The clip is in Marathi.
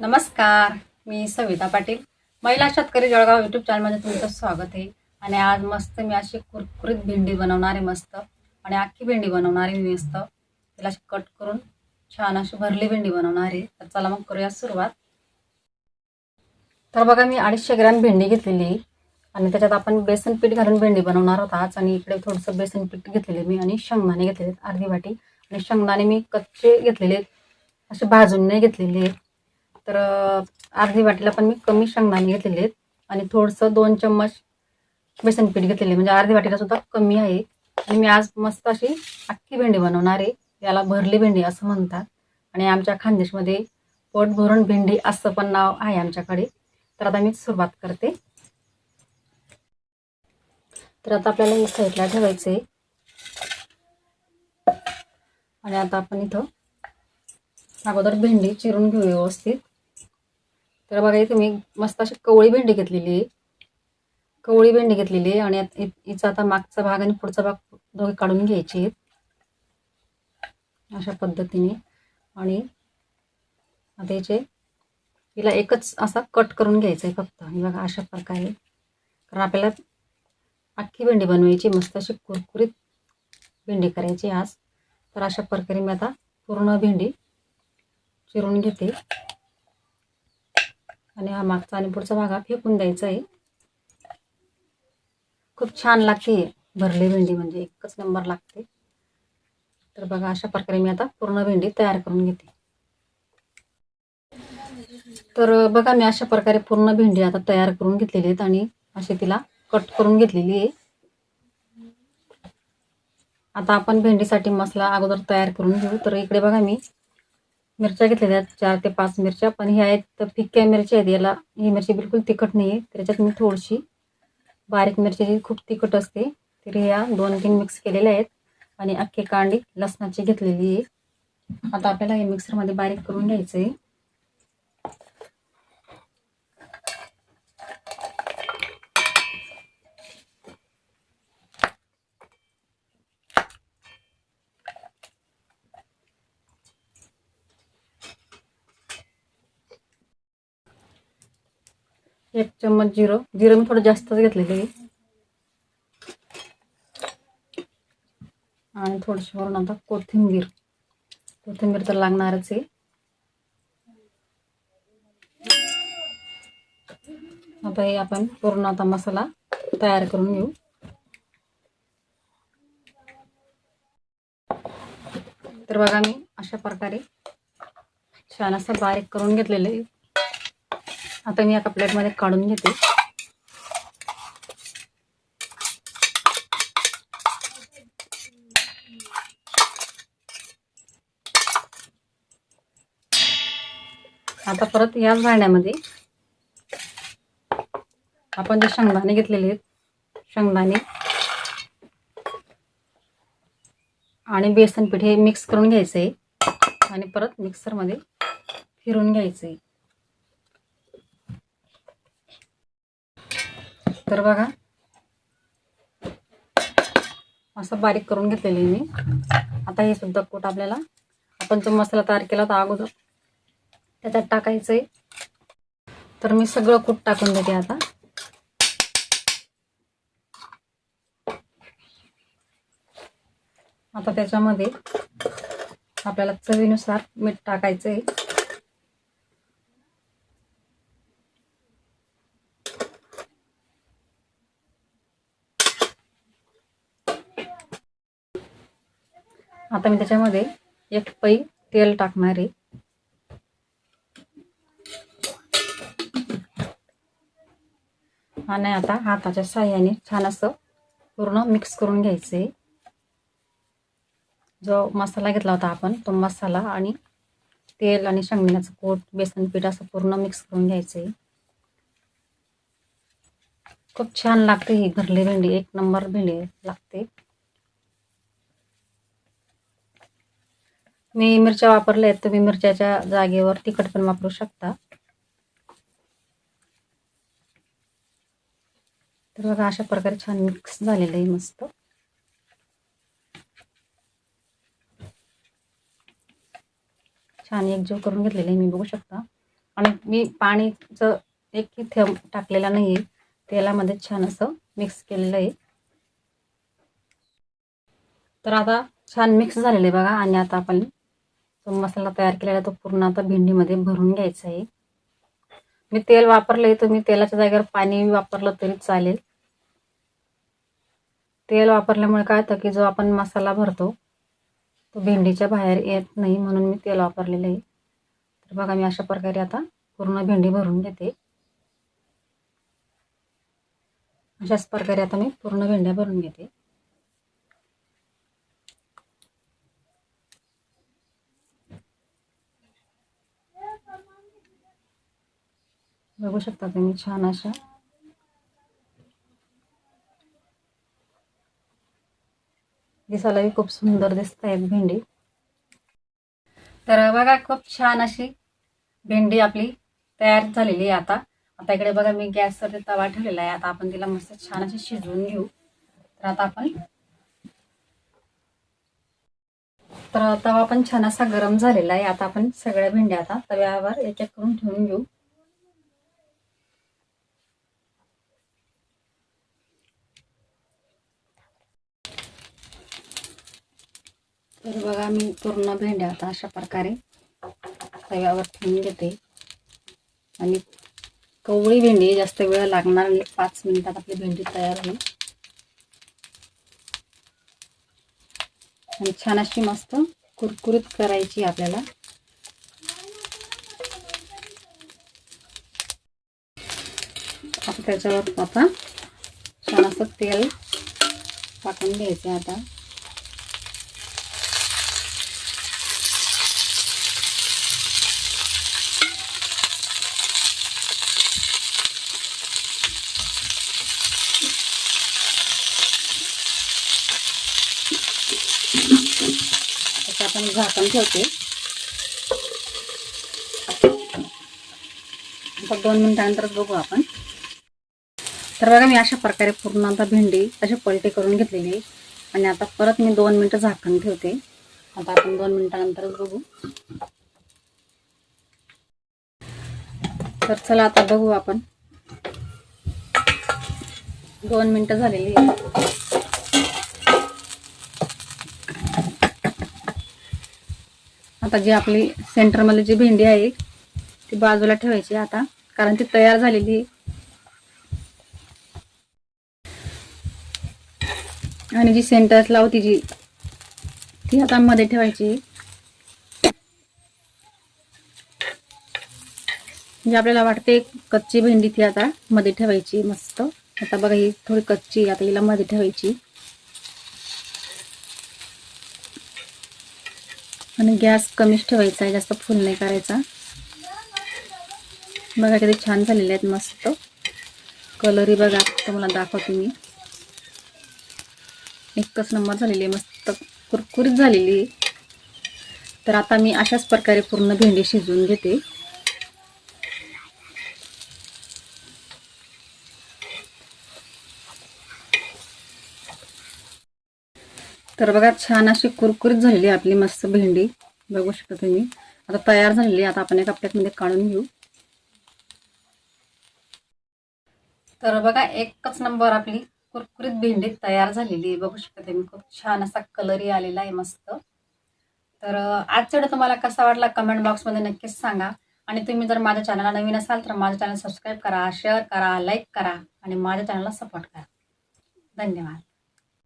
नमस्कार मी सविता पाटील. महिला शेतकरी जळगाव यूट्यूब चॅनलमध्ये तुमचं स्वागत आहे. आणि आज मस्त मी अशी कुरकुरीत भेंडी बनवणार आहे मस्त. आणि अख्खी भेंडी बनवणारे मी मस्त. तिला अशी कट करून छान अशी भरली भेंडी बनवणार आहे. तर चला मग करूया सुरुवात. तर बघा मी अडीचशे ग्रॅम भेंडी घेतलेली आहे. आणि त्याच्यात आपण बेसन पीठ घालून भेंडी बनवणार होता आज आणि इकडे थोडंसं बेसन पीठ घेतलेले मी. आणि शेंगदाणे घेतलेले आहेत. अर्धी वाटी. आणि शेंगदाणे मी कच्चे घेतलेले आहेत. असे भाजून नाही घेतलेले आहेत तर अर्धी वाटीला पण मी कमी शेंगदाणे घेतलेले आहेत आणि थोडंसं दोन चम्मच बेसन पीठ घेतलेले. म्हणजे अर्धी वाटीला सुद्धा कमी आहे. आणि मी आज मस्त अशी अख्खी भेंडी बनवणार आहे. याला भरली भेंडी असं म्हणतात. आणि आमच्या खानदेशमध्ये पोट भरून भेंडी असं पण नाव आहे आमच्याकडे. तर आता मी सुरुवात करते. तर आता आपल्याला हे साईडला ठेवायचं आहे. आणि आता आपण इथं अगोदर भेंडी चिरून घेऊ व्यवस्थित. तर बघा इथे मी मस्त अशी कवळी भेंडी घेतलेली आहे. कवळी भेंडी घेतलेली आहे आणि हिचा आता मागचा भाग आणि पुढचा भाग दोघे काढून घ्यायचे आहेत. अशा पद्धतीने. आणि आता याचे हिला एकच असा कट करून घ्यायचा आहे फक्त. आणि बघा अशा प्रकारे. कारण आपल्याला अख्खी भेंडी बनवायची मस्त अशी कुरकुरीत भेंडी करायची आज. तर अशा प्रकारे मी आता पूर्ण भेंडी चिरून घेते. आणि हा मागचा आणि पुढचा भाग हा फेकून द्यायचा आहे. खूप छान लागते भरली भेंडी म्हणजे एकच नंबर लागते. तर बघा अशा प्रकारे मी आता पूर्ण भेंडी तयार करून घेते. तर बघा मी अशा प्रकारे पूर्ण भेंडी आता तयार करून घेतलेली आहेत आणि अशी तिला कट करून घेतलेली आहे. आता आपण भेंडीसाठी मसाला अगोदर तयार करून घेऊ. तर इकडे बघा मी मिरच्या घेतलेल्या आहेत चार ते पाच मिरच्या पण ह्या आहेत तर फिक्क्या मिरच्या आहेत याला ही मिरची बिलकुल तिखट नाही आहे त्याच्यात मी थोडीशी बारीक मिरची जी खूप तिखट असते. तर ह्या दोन तीन मिक्स केलेल्या आहेत आणि अख्खी कांडी लसणाची घेतलेली आहे. आता आपल्याला हे मिक्सरमध्ये बारीक करून घ्यायचं आहे एक चम्मच जिरं. जिरं मी थोडं जास्तच घेतलेलं. आहे आणि थोडीशी वरून आता कोथिंबीर. कोथिंबीर तर लागणारच आहे. आता हे आपण पूर्ण आता मसाला तयार करून घेऊ. तर बघा मी अशा प्रकारे छान असं बारीक करून घेतलेलं आहे. आता मी एका प्लेटमध्ये काढून घेते. आता परत याच भांड्यामध्ये आपण जे शेंगदाणे घेतलेले आहेत शेंगदाणे आणि बेसन पीठ हे मिक्स करून घ्यायचं आहे आणि परत मिक्सरमध्ये फिरून घ्यायचं. आहे तर बघा. असं बारीक करून घेतलेली मी. आता हे सुद्धा कूट आपल्याला. आपण जो मसाला तयार केला तर अगोदर त्याच्यात टाकायचं आहे तर मी सगळं कूट टाकून देते आता. आता त्याच्यामध्ये आपल्याला चवीनुसार मीठ टाकायचं आहे आता मी त्याच्यामध्ये एक पै तेल टाकणार आहे. आणि आता हाताच्या साह्याने छान असं पूर्ण मिक्स करून घ्यायचं आहे जो मसाला घेतला होता आपण तो मसाला आणि तेल आणि शेंगदाण्याचं कोट बेसन पीठ असं पूर्ण मिक्स करून घ्यायचं आहे खूप छान लागते ही भरली भेंडी एक नंबर भेंडी लागते. मी मिरच्या वापरल्या आहेत तुम्ही मिरच्याच्या जागेवर तिखट पण वापरू शकता. तर बघा अशा प्रकारे छान मिक्स झालेलं आहे मस्त. छान एकजीव करून घेतलेलं आहे मी बघू शकता. आणि मी पाणीचं एक थेंब टाकलेला नाही आहे तेलामध्ये छान असं मिक्स केलेलं आहे. तर आता छान मिक्स झालेलं आहे बघा आणि आता आपण तो मसाला तयार केलेला तो पूर्ण आता भेंडीमध्ये भरून घ्यायचा आहे. मी तेल वापरले तुम्ही तेलाच्या जागेवर पाणी वापरलं तरी चालेल. तेल वापरल्यामुळे काय होतं की जो आपण मसाला भरतो तो भेंडीच्या बाहेर येत नाही म्हणून मी तेल वापरलेलं आहे. तर बघा मी अशा प्रकारे आता पूर्ण भेंडी भरून घेते. अशाच प्रकारे आता मी पूर्ण भेंड्या भरून घेते. बघू शकता तुम्ही छान अशा. दिसायलाही खूप सुंदर दिसत आहेत भेंडी. तर बघा खूप छान अशी भेंडी आपली तयार झालेली आहे आता. आता इकडे बघा मी गॅसवर तवा ठेवलेला आहे. आता आपण तिला मस्त छान अशी शिजवून घेऊ. तर आता आपण तर तवा पण छान असा गरम झालेला आहे. आता आपण सगळ्या भेंड्या आता तव्यावर एक एक करून ठेवून घेऊ. तर बघा मी पूर्ण भेंड्या आता अशा प्रकारे तव्यावर ठेवून घेते. आणि कवळी भेंडी जास्त वेळ लागणार नाही पाच मिनिटात आपली भेंडी तयार होईल. आणि छान अशी मस्त कुरकुरीत करायची आपल्याला. त्याच्यावर आता छान असं तेल टाकून घ्यायचं आता. आपण झाकण ठेवते. आता दोन मिनिटानंतरच बघू आपण. तर बघा मी अशा प्रकारे पूर्ण आता भेंडी अशी पलटी करून घेतलेली आहे. आणि आता परत मी दोन मिनटं झाकण ठेवते. आता आपण दोन मिनिटानंतरच बघू. तर चला आता बघू आपण. दोन मिनटं झालेली आहे आता जी आपली सेंटरमध्ये जी भेंडी आहे ती बाजूला ठेवायची आता कारण ती तयार झालेली आहे. आणि जी सेंटरला होती जी ती आता मध्ये ठेवायची. म्हणजे आपल्याला वाटते कच्ची भेंडी ती आता मध्ये ठेवायची मस्त. आता बघा ही थोडी कच्ची आता हिला मध्ये ठेवायची. गॅस कमीच ठेवायचा आहे जास्त फुल नाही करायचा. बघा किती छान झालेले आहेत मस्त. कलरही बघा तुम्हाला दाखवते मी. एकच नंबर झालेली आहे मस्त कुरकुरीत झालेली. तर आता मी अशाच प्रकारे पूर्ण भेंडी शिजवून घेते. तर बघा छान अशी कुरकुरीत झालेली आहे आपली मस्त भेंडी. बघू शकता तुम्ही. आता तयार झालेली आहे. आता आपण एका प्लेटमध्ये काढून घेऊ. तर बघा एकच नंबर आपली कुरकुरीत भेंडी तयार झालेली आहे. बघू शकता तुम्ही खूप छान असा कलरही आलेला आहे मस्त. तर आजचा व्हिडिओ तुम्हाला कसा वाटला कमेंट बॉक्समध्ये नक्कीच सांगा. आणि तुम्ही जर माझ्या चॅनलला नवीन असाल तर माझं चॅनल सबस्क्राईब करा शेअर करा लाईक करा आणि माझ्या चॅनलला सपोर्ट करा. धन्यवाद.